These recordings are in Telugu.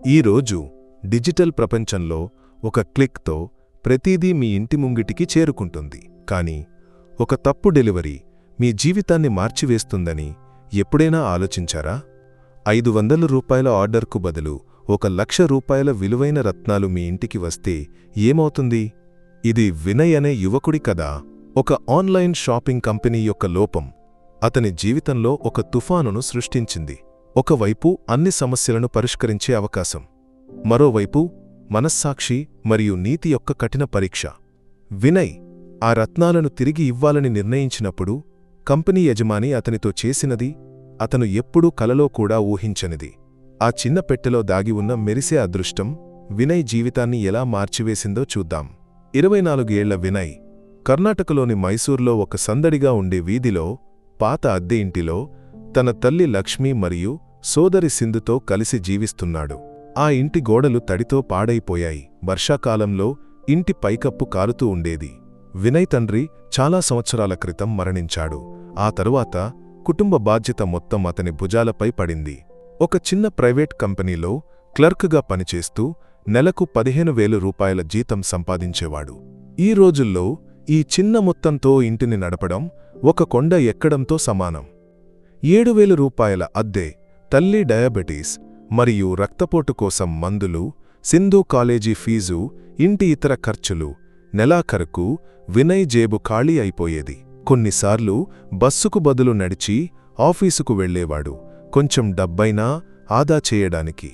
ఈరోజు డిజిటల్ ప్రపంచంలో ఒక క్లిక్తో ప్రతిదీ మీ ఇంటి ముంగిటికి చేరుకుంటుంది. కానీ ఒక తప్పు డెలివరీ మీ జీవితాన్ని మార్చివేస్తుందని ఎప్పుడైనా ఆలోచించారా? ఐదు వందల రూపాయల ఆర్డర్కు బదులు ఒక లక్ష రూపాయల విలువైన రత్నాలు మీ ఇంటికి వస్తే ఏమవుతుంది? ఇది వినయ్ అనే యువకుడి కదా ఒక ఆన్లైన్ షాపింగ్ కంపెనీ యొక్క లోపం అతని జీవితంలో ఒక తుఫానును సృష్టించింది. ఒకవైపు అన్ని సమస్యలను పరిష్కరించే అవకాశం మరోవైపు మనస్సాక్షి మరియు నీతి యొక్క కఠిన పరీక్ష. వినయ్ ఆ రత్నాలను తిరిగి ఇవ్వాలని నిర్ణయించినప్పుడు కంపెనీ యజమాని అతనితో చేసినది అతను ఎప్పుడూ కలలో కూడా ఊహించనిది. ఆ చిన్న పెట్టెలో దాగి ఉన్న మెరిసే అదృష్టం వినయ్ జీవితాన్ని ఎలా మార్చివేసిందో చూద్దాం. ఇరవై నాలుగేళ్ళ వినయ్ కర్ణాటకలోని మైసూర్లో ఒక సందడిగా ఉండే వీధిలో పాత అద్దె ఇంటిలో తన తల్లి లక్ష్మి మరియు సోదరి సింధుతో కలిసి జీవిస్తున్నాడు. ఆ ఇంటి గోడలు తడితో పాడైపోయాయి. వర్షాకాలంలో ఇంటి పైకప్పు కారుతూ ఉండేది. వినయ్ తండ్రి చాలా సంవత్సరాల క్రితం మరణించాడు. ఆ తరువాత కుటుంబ బాధ్యత మొత్తం అతని భుజాలపై పడింది. ఒక చిన్న ప్రైవేట్ కంపెనీలో క్లర్క్గా పనిచేస్తూ నెలకు పదిహేను వేలు రూపాయల జీతం సంపాదించేవాడు. ఈ రోజుల్లో ఈ చిన్న మొత్తంతో ఇంటిని నడపడం ఒక కొండ ఎక్కడంతో సమానం. ఏడువేలు రూపాయల అద్దె తల్లి డయాబెటీస్ మరియు రక్తపోటు కోసం మందులు సింధు కాలేజీ ఫీజు ఇంటి ఇతర ఖర్చులు నెలాఖరుకు వినయ్ జేబు ఖాళీ అయిపోయేది. కొన్నిసార్లు బస్సుకు బదులు నడిచి ఆఫీసుకు వెళ్ళేవాడు కొంచెం డబ్బైనా ఆదా చేయడానికి.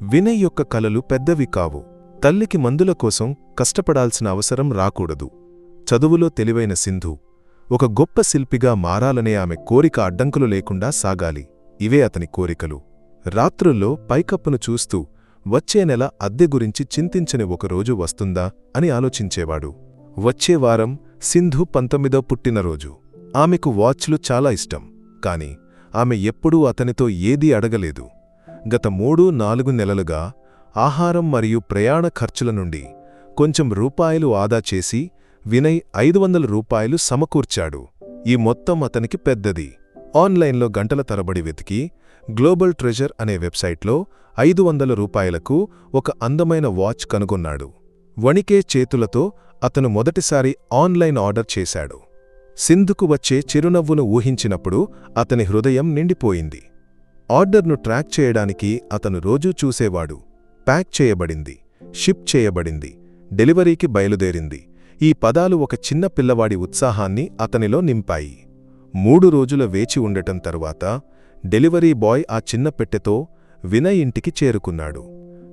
వినయ్ యొక్క కలలు పెద్దవి కావు. తల్లికి మందుల కోసం కష్టపడాల్సిన అవసరం రాకూడదు. చదువులో తెలివైన సింధు. ఒక గొప్ప శిల్పిగా మారాలనే ఆమె కోరిక అడ్డంకులు లేకుండా సాగాలి. ఇవే అతని కోరికలు. రాత్రుల్లో పైకప్పును చూస్తూ వచ్చే నెల అద్దె గురించి చింతించని ఒకరోజు వస్తుందా అని ఆలోచించేవాడు. వచ్చే వారం సింధు పంతొమ్మిదో పుట్టినరోజు. ఆమెకు వాచ్లు చాలా ఇష్టం. కాని ఆమె ఎప్పుడూ అతనితో ఏదీ అడగలేదు. గత మూడు నాలుగు నెలలుగా ఆహారం మరియు ప్రయాణ ఖర్చుల నుండి కొంచెం రూపాయలు ఆదా చేసి వినయ్ ఐదు రూపాయలు సమకూర్చాడు. ఈ మొత్తం అతనికి పెద్దది. ఆన్లైన్లో గంటల తరబడి వెతికి గ్లోబల్ ట్రెజర్ అనే వెబ్సైట్లో ఐదు వందల రూపాయలకు ఒక అందమైన వాచ్ కనుగొన్నాడు. వణికే చేతులతో అతను మొదటిసారి ఆన్లైన్ ఆర్డర్ చేశాడు. సింధుకు వచ్చే చిరునవ్వును ఊహించినప్పుడు అతని హృదయం నిండిపోయింది. ఆర్డర్ను ట్రాక్ చేయడానికి అతను రోజూ చూసేవాడు. ప్యాక్ చేయబడింది షిప్ చేయబడింది డెలివరీకి బయలుదేరింది. ఈ పదాలు ఒక చిన్న పిల్లవాడి ఉత్సాహాన్ని అతనిలో నింపాయి. మూడు రోజుల వేచి ఉండటం తరువాత డెలివరీ బాయ్ ఆ చిన్న పెట్టెతో వినయ్ ఇంటికి చేరుకున్నాడు.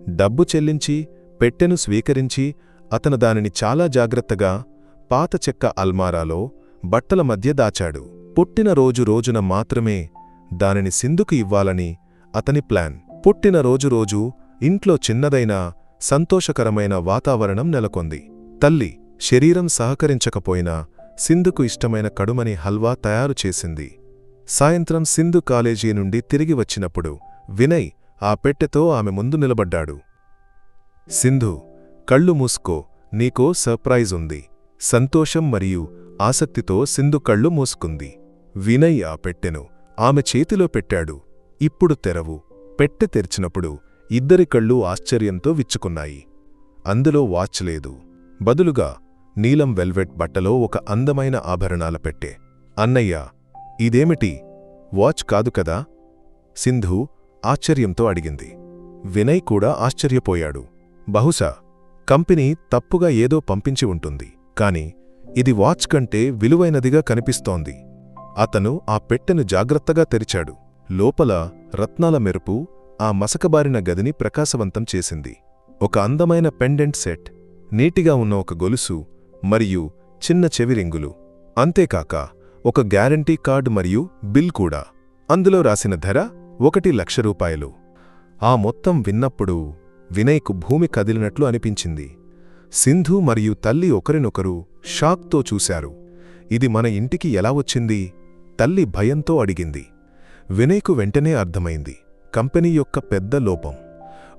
డబ్బు చెల్లించి పెట్టెను స్వీకరించి అతను దానిని చాలా జాగ్రత్తగా పాత చెక్క అల్మారాలో బట్టల మధ్య దాచాడు. పుట్టినరోజు రోజున మాత్రమే దానిని సింధుకు ఇవ్వాలని అతని ప్లాన్. పుట్టినరోజు రోజు ఇంట్లో చిన్నదైన సంతోషకరమైన వాతావరణం నెలకొంది. తల్లి శరీరం సహకరించకపోయినా సింధుకు ఇష్టమైన కడుమని హల్వా తయారు చేసింది. సాయంత్రం సింధు కాలేజీ నుండి తిరిగి వచ్చినప్పుడు వినయ్ ఆ పెట్టెతో ఆమె ముందు నిలబడ్డాడు. సింధు కళ్ళు మూసుకో నీకో సర్ప్రైజ్ ఉంది. సంతోషం మరియు ఆసక్తితో సింధు కళ్ళు మూసుకుంది. వినయ్ ఆ పెట్టెను ఆమె చేతిలో పెట్టాడు. ఇప్పుడు తెరవు. పెట్టె తెరిచినప్పుడు ఇద్దరి కళ్ళు ఆశ్చర్యంతో విచ్చుకున్నాయి. అందులో వాచ్ లేదు. బదులుగా నీలం వెల్వెట్ బట్టలో ఒక అందమైన ఆభరణాల పెట్టె. అన్నయ్య ఇదేమిటి? వాచ్ కాదు కదా? సింధు ఆశ్చర్యంతో అడిగింది. వినయ్ కూడా ఆశ్చర్యపోయాడు. బహుశా కంపెనీ తప్పుగా ఏదో పంపించి ఉంటుంది. కాని ఇది వాచ్ కంటే విలువైనదిగా కనిపిస్తోంది. అతను ఆ పెట్టెను జాగ్రత్తగా తెరిచాడు. లోపల రత్నాల మెరుపు ఆ మసకబారిన గదిని ప్రకాశవంతం చేసింది. ఒక అందమైన పెండెంట్ సెట్ నీటిగా ఉన్న ఒక గొలుసు మరియు చిన్న చెవిరింగులు అంతేకాక ఒక గ్యారంటీ కార్డు మరియు బిల్ కూడా. అందులో రాసిన ధర ఒకటి లక్ష రూపాయలు. ఆ మొత్తం విన్నప్పుడు వినయ్కు భూమి కదిలినట్లు అనిపించింది. సింధు మరియు తల్లి ఒకరినొకరు షాక్తో చూశారు. ఇది మన ఇంటికి ఎలా వచ్చింది? తల్లి భయంతో అడిగింది. వినయ్కు వెంటనే అర్థమైంది. కంపెనీ యొక్క పెద్ద లోపం.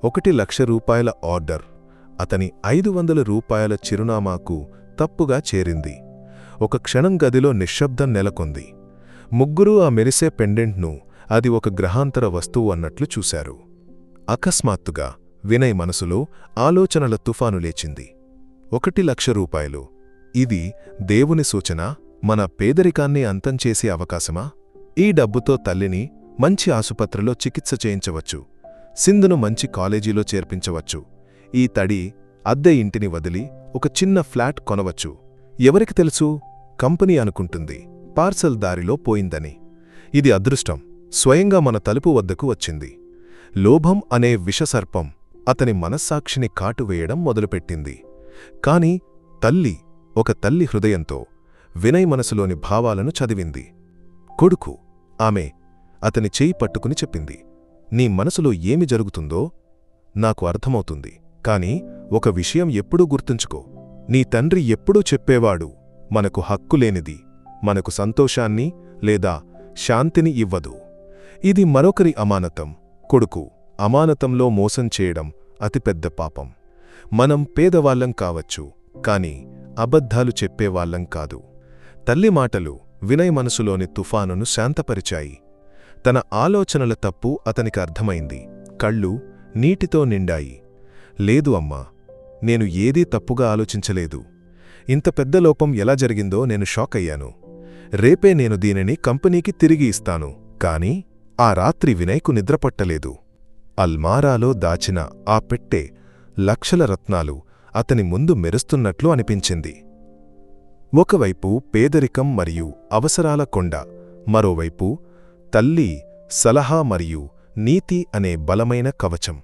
ఒకటి లక్ష రూపాయల ఆర్డర్. అతని ఐదు వందల రూపాయల చిరునామాకు తప్పుగా చేరింది. ఒక క్షణం గదిలో నిశ్శబ్దం నెలకొంది. ముగ్గురూ ఆ మెరిసే పెండెంట్ను అది ఒక గ్రహాంతర వస్తువు అన్నట్లు చూశారు. అకస్మాత్తుగా వినయ్ మనసులో ఆలోచనల తుఫాను లేచింది. ఒకటి లక్ష రూపాయలు. ఇది దేవుని సూచన? మన పేదరికాన్ని అంతం చేసే అవకాశమా? ఈ డబ్బుతో తల్లిని మంచి ఆసుపత్రిలో చికిత్స చేయించవచ్చు. సింధును మంచి కాలేజీలో చేర్పించవచ్చు. ఈ తడి అద్దె ఇంటిని వదిలి ఒక చిన్న ఫ్లాట్ కొనవచ్చు. ఎవరికి తెలుసు? కంపెనీ అనుకుంటుంది. పార్సల్ దారిలో పోయిందని. ఇది అదృష్టం. స్వయంగా మన తలుపు వద్దకు వచ్చింది. లోభం అనే విషసర్పం అతని మనస్సాక్షిని కాటువేయడం మొదలుపెట్టింది. కాని తల్లి ఒక తల్లి హృదయంతో వినయ్ మనసులోని భావాలను చదివింది. కొడుకు ఆమె అతని చేయి పట్టుకుని చెప్పింది. నీ మనసులో ఏమి జరుగుతుందో నాకు అర్థమవుతుంది. కాని ఒక విషయం ఎప్పుడూ గుర్తుంచుకో. నీ తండ్రి ఎప్పుడూ చెప్పేవాడు మనకు హక్కులేనిది మనకు సంతోషాన్ని లేదా శాంతిని ఇవ్వదు. ఇది మరొకరి అమానతం కొడుకు అమానతంలో మోసం చేయడం అతిపెద్ద పాపం. మనం పేదవాళ్ళం కావచ్చు కాని అబద్ధాలు చెప్పేవాళ్ళం కాదు. తల్లి మాటలు వినయ్ మనసులోని తుఫానును శాంతపరిచాయి. తన ఆలోచనల తప్పు అతనికి అర్థమైంది. కళ్ళు నీటితో నిండాయి. లేదు అమ్మా నేను ఏదీ తప్పుగా ఆలోచించలేదు. ఇంత పెద్ద లోపం ఎలా జరిగిందో నేను షాక్ అయ్యాను. రేపే నేను దీనిని కంపెనీకి తిరిగి ఇస్తాను కాని ఆ రాత్రి వినయ్కు నిద్రపట్టలేదు అల్మారాలో దాచిన ఆ పెట్టె లక్షల రత్నాలు అతని ముందు మెరుస్తున్నట్లు అనిపించింది. ఒకవైపు పేదరికం మరియు అవసరాల కొండ మరోవైపు తల్లి సలహా మరియు నీతి అనే బలమైన కవచం.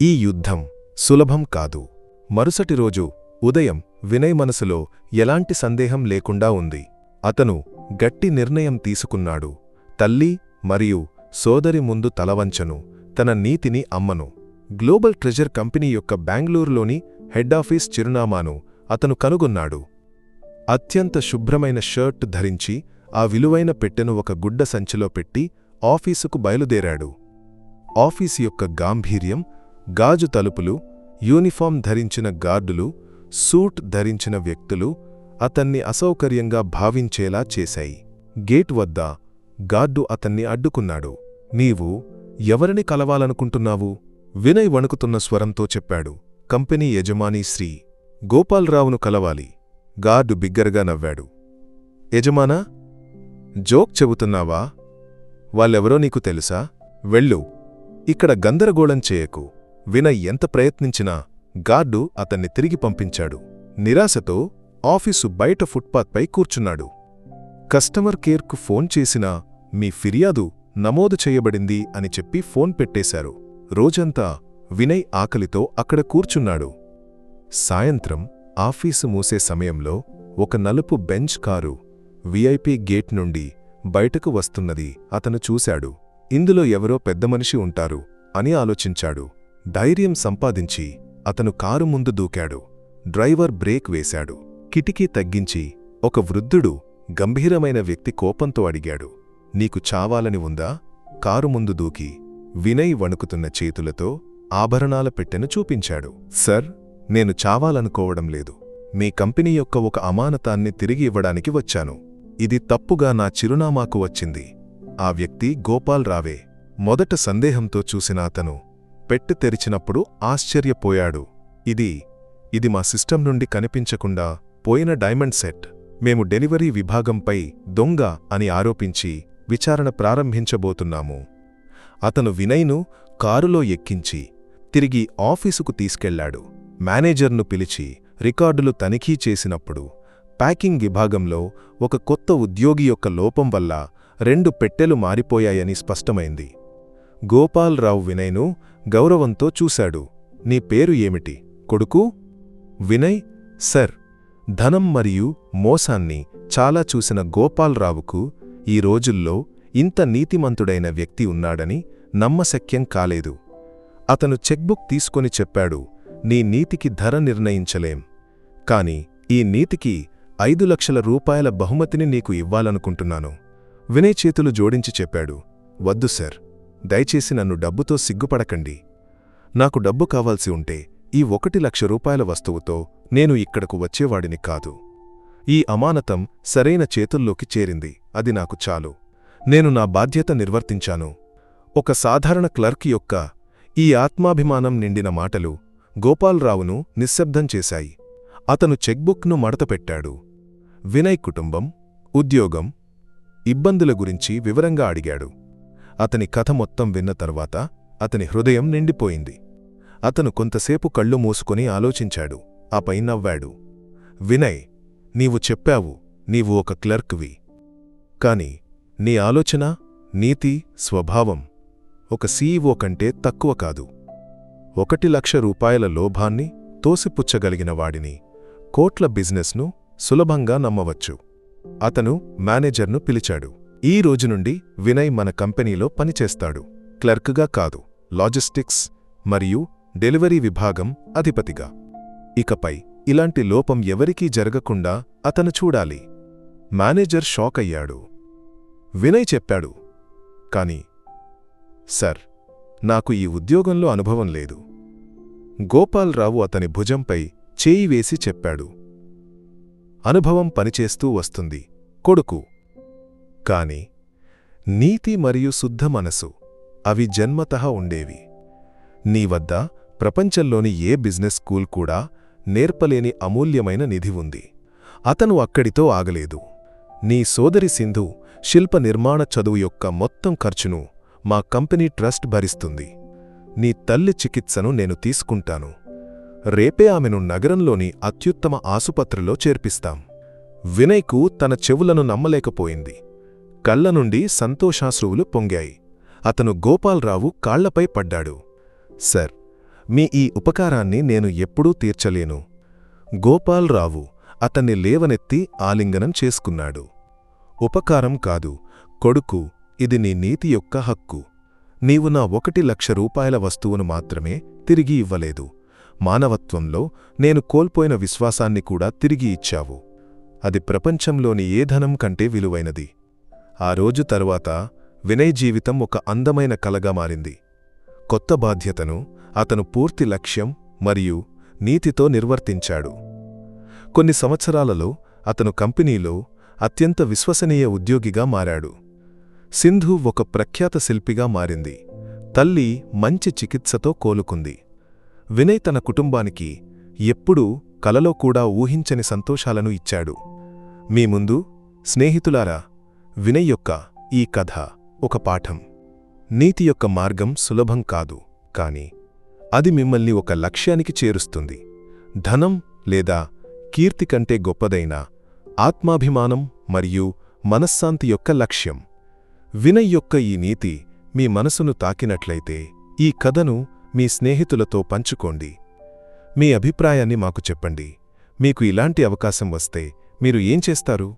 ఈ యుద్ధం సులభం కాదు. మరుసటి రోజు ఉదయం వినయ్ మనసులో ఎలాంటి సందేహం లేకుండా ఉంది. అతను గట్టి నిర్ణయం తీసుకున్నాడు. తల్లి మరియు సోదరి ముందు తలవంచను తన నీతిని అమ్మను. గ్లోబల్ ట్రెజర్ కంపెనీ యొక్క బెంగళూరులోని హెడ్ఆఫీస్ చిరునామాను అతను కనుగొన్నాడు. అత్యంత శుభ్రమైన షర్ట్ ధరించి ఆ విలువైన పెట్టెను ఒక గుడ్డ సంచిలో పెట్టి ఆఫీసుకు బయలుదేరాడు. ఆఫీసు యొక్క గాంభీర్యం గాజు తలుపులు యూనిఫామ్ ధరించిన గార్డులు సూట్ ధరించిన వ్యక్తులు అతన్ని అసౌకర్యంగా భావించేలా చేశాయి. గేట్ వద్ద గార్డు అతన్ని అడ్డుకున్నాడు. నీవు ఎవరిని కలవాలనుకుంటున్నావు? వినయ్ వణుకుతున్న స్వరంతో చెప్పాడు. కంపెనీ యజమాని శ్రీ గోపాల్రావును కలవాలి. గార్డు బిగ్గరగా నవ్వాడు. యజమానా జోక్ చెబుతున్నావా? వాళ్ళెవరో నీకు తెలుసా? వెళ్ళు. ఇక్కడ గందరగోళం చేయకు. వినయ్ ఎంత ప్రయత్నించినా గార్డు అతన్ని తిరిగి పంపించాడు. నిరాశతో ఆఫీసు బయట ఫుట్పాత్పై కూర్చున్నాడు. కస్టమర్ కేర్కు ఫోన్ చేసినా మీ ఫిర్యాదు నమోదు చేయబడింది అని చెప్పి ఫోన్ పెట్టేశారు. రోజంతా వినయ్ ఆకలితో అక్కడ కూర్చున్నాడు. సాయంత్రం ఆఫీసు మూసే సమయంలో ఒక నలుపు బెంచ్ కారు విఐపి గేట్ నుండి బయటకు వస్తున్నది అతను చూశాడు. ఇందులో ఎవరో పెద్ద మనిషి ఉంటారు అని ఆలోచించాడు. ధైర్యం సంపాదించి అతను కారు ముందు దూకాడు. డ్రైవర్ బ్రేక్ వేశాడు. కిటికీ తగ్గించి ఒక వృద్ధుడు గంభీరమైన వ్యక్తి కోపంతో అడిగాడు నీకు చావాలని ఉందా? కారు ముందు దూకి. వినయ్ వణుకుతున్న చేతులతో ఆభరణాల పెట్టెను చూపించాడు. సర్ నేను చావాలనుకోవడం లేదు. మీ కంపెనీ యొక్క ఒక అమానతాన్ని తిరిగి ఇవ్వడానికి వచ్చాను. ఇది తప్పుగా నా చిరునామాకు వచ్చింది. ఆ వ్యక్తి గోపాల్ రావే. మొదట సందేహంతో చూసిన అతను పెట్టు తెరిచినప్పుడు ఆశ్చర్యపోయాడు. ఇది ఇది మా సిస్టం నుండి కనిపించకుండా పోయిన డైమండ్ సెట్. మేము డెలివరీ విభాగంపై దొంగ అని ఆరోపించి విచారణ ప్రారంభించబోతున్నాము. అతను వినయ్ను కారులో ఎక్కించి తిరిగి ఆఫీసుకు తీసుకెళ్ళాడు. మేనేజర్ను పిలిచి రికార్డులు తనిఖీ చేసినప్పుడు ప్యాకింగ్ విభాగంలో ఒక కొత్త ఉద్యోగి యొక్క లోపం వల్ల రెండు పెట్టెలు మారిపోయాయని స్పష్టమైంది. గోపాల్రావు వినయ్ను గౌరవంతో చూశాడు. నీ పేరు ఏమిటి? కొడుకు? వినయ్? సర్. ధనం మరియు మోసాన్ని చాలా చూసిన గోపాల్రావుకు ఈ రోజుల్లో ఇంత నీతిమంతుడైన వ్యక్తి ఉన్నాడని నమ్మశక్యం కాలేదు. అతను చెక్బుక్ తీసుకొని చెప్పాడు నీ నీతికి ధర నిర్ణయించలేం. కాని ఈ నీతికి ఐదు లక్షల రూపాయల బహుమతిని నీకు ఇవ్వాలనుకుంటున్నాను. వినయ్ చేతులు జోడించి చెప్పాడు వద్దు సర్. దయచేసి నన్ను డబ్బుతో సిగ్గుపడకండి. నాకు డబ్బు కావాల్సి ఉంటే ఈ ఒకటి లక్ష రూపాయల వస్తువుతో నేను ఇక్కడకు వచ్చేవాడిని కాదు. ఈ అమానతం సరైన చేతుల్లోకి చేరింది. అది నాకు చాలు. నేను నా బాధ్యత నిర్వర్తించాను. ఒక సాధారణ క్లర్క్ యొక్క ఈ ఆత్మాభిమానం నిండిన మాటలు గోపాలరావును నిశ్శబ్దం చేశాయి. అతను చెక్బుక్ను మడతపెట్టాడు. వినయ్ కుటుంబం ఉద్యోగం ఇబ్బందుల గురించి వివరంగా అడిగాడు. అతని కథ మొత్తం విన్న తర్వాత అతని హృదయం నిండిపోయింది. అతను కొంతసేపు కళ్ళు మూసుకొని ఆలోచించాడు. ఆపై నవ్వాడు. వినయ్ నీవు చెప్పావు నీవు ఒక క్లర్క్వి. కాని నీ ఆలోచన నీతి స్వభావం ఒక సీఈఓ కంటే తక్కువ కాదు. ఒకటి లక్ష రూపాయల లోభాన్ని తోసిపుచ్చగలిగిన వాడిని కోట్ల బిజినెస్ను సులభంగా నమ్మవచ్చు. అతను మేనేజర్ను పిలిచాడు. ఈ రోజు నుండి వినయ్ మన కంపెనీలో పనిచేస్తాడు. క్లర్క్గా కాదు లాజిస్టిక్స్ మరియు డెలివరీ విభాగం అధిపతిగా. ఇకపై ఇలాంటి లోపం ఎవరికీ జరగకుండా అతను చూడాలి. మేనేజర్ షాక్ అయ్యాడు. వినయ్ చెప్పాడు కాని సర్ నాకు ఈ ఉద్యోగంలో అనుభవం లేదు. గోపాల్రావు అతని భుజంపై చేయి వేసి చెప్పాడు. అనుభవం పనిచేస్తూ వస్తుంది. కొడుకు కాని నీతి మరియు శుద్ధ మనసు అవి జన్మతః ఉండేవి. నీ వద్ద ప్రపంచంలోని ఏ బిజినెస్ స్కూల్ కూడా నేర్పలేని అమూల్యమైన నిధి ఉంది. అతను అక్కడితో ఆగలేదు. నీ సోదరి సింధు శిల్ప నిర్మాణ చదువు యొక్క మొత్తం ఖర్చును మా కంపెనీ ట్రస్ట్ భరిస్తుంది. నీ తల్లి చికిత్సను నేను తీసుకుంటాను. రేపే ఆమెను నగరంలోని అత్యుత్తమ ఆసుపత్రిలో చేర్పిస్తాం. వినయ్కు తన చెవులను నమ్మలేకపోయింది. కళ్ళ నుండి సంతోషాశ్రువులు పొంగాయి. అతను గోపాల్రావు కాళ్ళపై పడ్డాడు. సర్ మీ ఈ ఉపకారాన్ని నేను ఎప్పుడూ తీర్చలేను. గోపాలరావు అతన్ని లేవనెత్తి ఆలింగనం చేసుకున్నాడు. ఉపకారం కాదు కొడుకు ఇది నీ నీతి యొక్క హక్కు. నీవు నా ఒకటి లక్ష రూపాయల వస్తువును మాత్రమే తిరిగి ఇవ్వలేదు. మానవత్వంలో నేను కోల్పోయిన విశ్వాసాన్ని కూడా తిరిగి ఇచ్చావు. అది ప్రపంచంలోని ఏ ధనం కంటే విలువైనది. ఆ రోజు తరువాత వినయ్ జీవితం ఒక అందమైన కలగా మారింది. కొత్త బాధ్యతను అతను పూర్తి లక్ష్యం మరియు నీతితో నిర్వర్తించాడు. కొన్ని సంవత్సరాలలో అతను కంపెనీలో అత్యంత విశ్వసనీయ ఉద్యోగిగా మారాడు. సింధు ఒక ప్రఖ్యాత శిల్పిగా మారింది. తల్లి మంచి చికిత్సతో కోలుకుంది. వినయ్ తన కుటుంబానికి ఎప్పుడూ కలలో కూడా ఊహించని సంతోషాలను ఇచ్చాడు. మీ ముందు స్నేహితులారా వినయ్ యొక్క ఈ కథ ఒక పాఠం. నీతి యొక్క మార్గం సులభం కాదు కాని అది మిమ్మల్ని ఒక లక్ష్యానికి చేరుస్తుంది. ధనం లేదా కీర్తి కంటే గొప్పదైన ఆత్మాభిమానం మరియు మనశ్శాంతి యొక్క లక్ష్యం. వినయ్ యొక్క ఈ నీతి మీ మనసును తాకినట్లయితే ఈ కథను మీ స్నేహితులతో పంచుకోండి. మీ అభిప్రాయాన్ని మాకు చెప్పండి. మీకు ఇలాంటి అవకాశం వస్తే మీరు ఏం చేస్తారు?